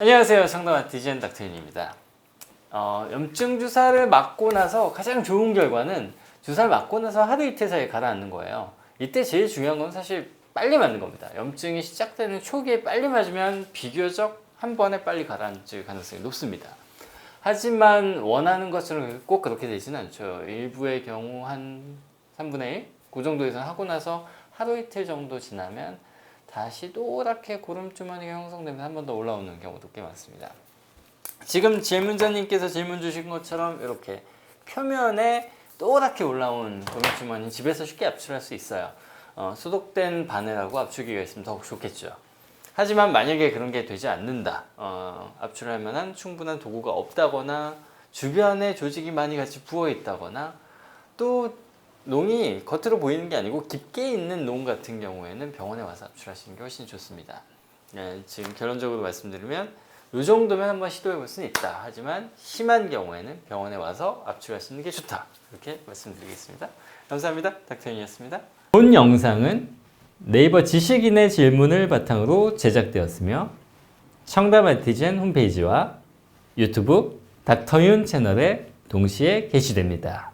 안녕하세요. 상담 아티젠 닥터인입니다. 어, 염증 주사를 맞고 나서 가장 좋은 결과는 주사를 맞고 나서 하루 이틀 사이에 가라앉는 거예요. 이때 제일 중요한 건 사실 빨리 맞는 겁니다. 염증이 시작되는 초기에 빨리 맞으면 비교적 한 번에 빨리 가라앉을 가능성이 높습니다. 하지만 원하는 것처럼 꼭 그렇게 되지는 않죠. 일부의 경우 한 3분의 1? 그 정도에서 하고 나서 하루 이틀 정도 지나면 다시 노랗게 고름주머니가 형성되면서 한 번 더 올라오는 경우도 꽤 많습니다. 지금 질문자님께서 질문 주신 것처럼 이렇게 표면에 노랗게 올라온 고름주머니 집에서 쉽게 압출할 수 있어요. 어, 소독된 바늘하고 압출기가 있으면 더욱 좋겠죠. 하지만 만약에 그런 게 되지 않는다. 어, 압출할 만한 충분한 도구가 없다거나 주변에 조직이 많이 같이 부어 있다거나 또 농이 겉으로 보이는 게 아니고 깊게 있는 농 같은 경우에는 병원에 와서 압출하시는 게 훨씬 좋습니다. 예, 지금 결론적으로 말씀드리면 이 정도면 한번 시도해 볼 수는 있다. 하지만 심한 경우에는 병원에 와서 압출하시는 게 좋다. 이렇게 말씀드리겠습니다. 감사합니다. 닥터인이었습니다. 본 영상은 네이버 지식인의 질문을 바탕으로 제작되었으며 청담 아티젠 홈페이지와 유튜브 닥터윤 채널에 동시에 게시됩니다.